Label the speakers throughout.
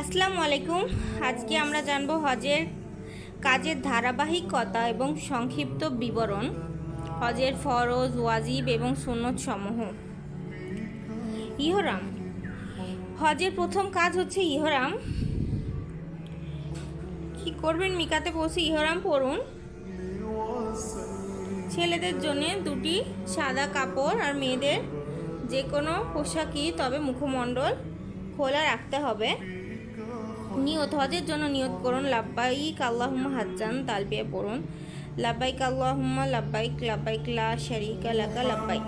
Speaker 1: আসসালামু আলাইকুম। আজকে আমরা জানব হজের কাজের ধারাবাহিকতা এবং সংক্ষিপ্ত বিবরণ, হজের ফরজ, ওয়াজিব এবং সুন্নত সমূহ। ইহরাম। হজের প্রথম কাজ হচ্ছে ইহরাম। কি করবেন? মিকাতে পৌঁছে ইহরাম পরুন ছেলেদের জন্য দুটি সাদা কাপড় আর মেয়েদের যে কোনো পোশাকই তবে মুখমণ্ডল খোলা রাখতে হবে। নিয়ত হজের জন্য নিয়ত করুন, লাব্বাইক আল্লাহুম্মা হাজ্জান, তালবিয়া পড়ুন। লাব্বাইক আল্লাহুম্মা, লাব্বাইক লাব্বাইক লা শারিকা লাকা, লাব্বাইক।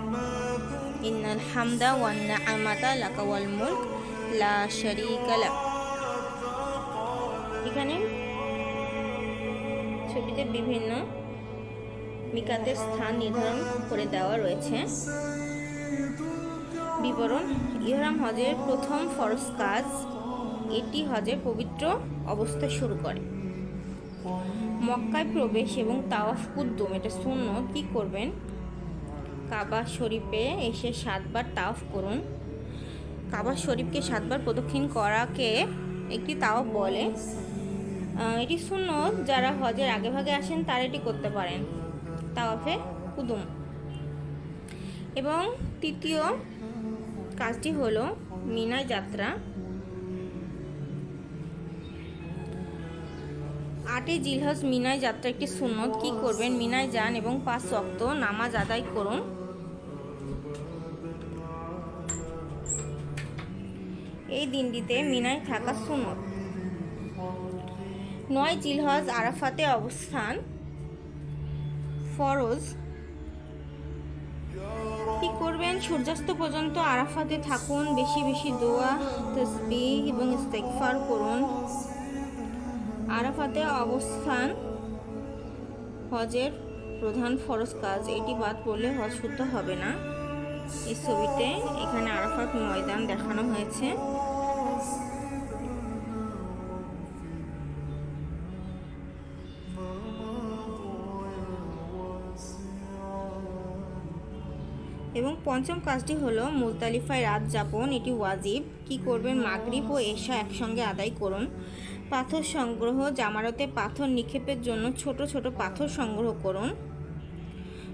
Speaker 1: ইন্নাল হামদা ওয়ান্না নি'মাতা লাকা ওয়াল মুলক, লা শারিকা লাক। এখানে ছবিতে বিভিন্ন মিকাতের স্থান নির্ধারণ করে দেওয়া রয়েছে। বিবরণ, ইহরাম হজের প্রথম ফরজ কাজ, এটি হজের পবিত্র অবস্থা শুরু করে। মক্কায় প্রবেশ এবং তাওয়াফ কুদ্দুম, এটা শূন্য কি করবেন? কাবা শরীফে এসে সাতবার তাওয়াফ করুন। কাবা শরীফকে সাতবার প্রদক্ষিণ করাকে একটি তাওয়াফ বলে। এটি শূন্য যারা হজের আগে ভাগে আসেন, তারা এটি করতে পারেন। তাওয়াফে কুদুম এবং তৃতীয় কাজটি হলো মিনা যাত্রা। আটে জিলহজ মিনায় যাত্রা একটি সুন্নত। কি করবেন? মিনায় যান এবং পাঁচ শক্ত নামাজ আদায় করুন। এই দিনটিতে মিনায় থাকা সুন্নত। নয় জিলহজ আরাফাতে অবস্থান। ফরজ সূর্যাস্ত পর্যন্ত আরাফাতে থাকুন, বেশি বেশি দোয়া তসবি এবং ইস্তেকফার করুন। আরাফাতে অবস্থান হজের প্রধান ফরজ কাজ, এটি বাদ পড়লে হজ শুদ্ধ হবে না। এই ছবিতে এখানে আরাফাত ময়দান দেখানো হয়েছে। এবং পঞ্চম কাজটি হলো মুজদালিফায় রাত যাপন, এটি ওয়াজিব। কি করবেন? মাগরিব ও এশা একসঙ্গে আদায় করুন। পাথর সংগ্রহ, জামারতে পাথর নিক্ষেপের জন্য ছোট ছোট পাথর সংগ্রহ করুন।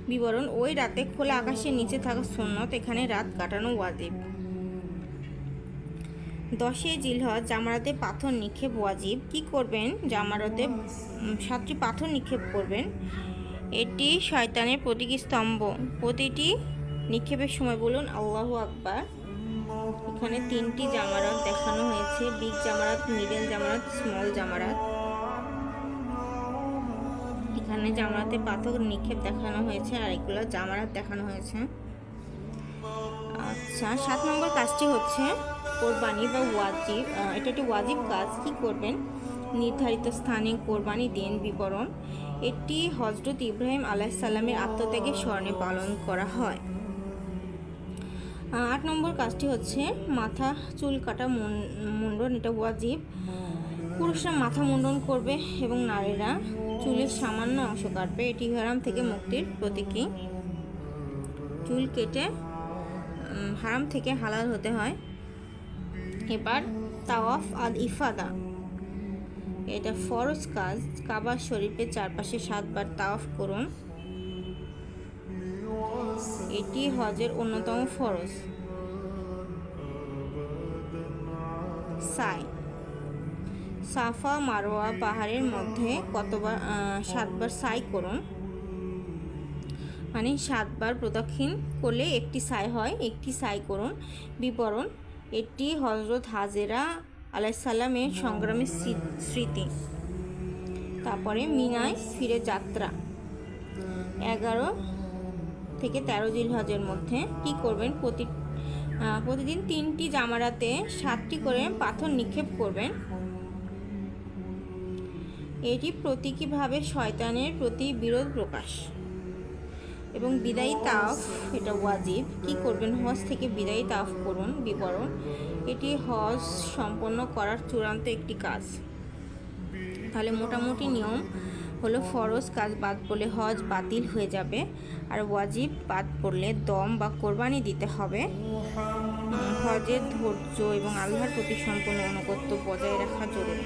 Speaker 1: বিবরণ, ওই রাতে খোলা আকাশের নিচে থাকা সুন্নত, এখানে রাত কাটানো ওয়াজিব। দশে জিলহজ, জামারাতে পাথর নিক্ষেপ ওয়াজিব। কি করবেন? জামারতে সাতটি পাথর নিক্ষেপ করবেন। এটি শয়তানের প্রতীকী স্তম্ভ। প্রতিটি নিক্ষেপের সময় বলুন, আল্লাহ আকবার। এখানে তিনটি জামারাত দেখানো হয়েছে big Jamarat middle Jamarat small Jamarat. এখানে জামারাতে পাথর নিক্ষেপ দেখানো হয়েছে, আর এগুলো জামারাত দেখানো হয়েছে। আচ্ছা সাত নম্বর কাজটি হচ্ছে কোরবানি বা ওয়াজিব। এটা একটি ওয়াজিব কাজ, কি করবেন? নির্ধারিত স্থানে কোরবানি দিন বিবরণ। এটি হজরত ইব্রাহিম আলাইসাল্লামের আত্মত্যাগের স্মরণে পালন করা হয়। আট নম্বর কাজটি হচ্ছে মাথা, চুল কাটা মুন- মুন্ডন এটা ওয়াজিব। পুরুষরা মাথা মুন্ডন করবে এবং নারীরা চুলের সামান্য অংশ কাটবে। এটি হারাম থেকে মুক্তির প্রতীকী। চুল কেটে হারাম থেকে হালাল হতে হয়। এবার তাওয়াফ আল ইফাদা। এটা ফরজ কাজ। কাবার শরীফের চারপাশে সাতবার তাওয়াফ করুন। এটি হজের অন্যতম ফরজ। সাই সাফা মারোয়া পাহাড়ের মধ্যে কতবার সাতবার সাই করুন। মানে সাতবার প্রদক্ষিণ করলে একটি সাই হয়, একটি সাই করুন। বিবরণ এটি হজরত হাজেরা আলাইসাল্লামের সংগ্রামের স্মৃ- স্মৃতি। তারপরে মিনায় ফিরে যাত্রা। এগারো থেকে তেরো জিল হজের মধ্যে কি করবেন? প্রতি প্রতিদিন তিনটি জামারাতে সাতটি করে পাথর নিক্ষেপ করবেন। এটি প্রতীকীভাবে শয়তানের প্রতি বিরোধ প্রকাশ। এবং বিদায়ী তাফ এটা ওয়াজিব। কি করবেন? হজ থেকে বিদায়ী তাফ করুন, বিবরণ। এটি হজ সম্পন্ন করার চূড়ান্ত একটি কাজ। তাহলে মোটামুটি নিয়ম হলো ফরজ কাজ বাদ পড়লে হজ বাতিল হয়ে যাবে। আর ওয়াজিব বাদ পড়লে দম বা কোরবানি দিতে হবে। হজের ধৈর্য এবং আল্লাহর প্রতি সম্পূর্ণ অনুগত্য বজায় রাখা জরুরি।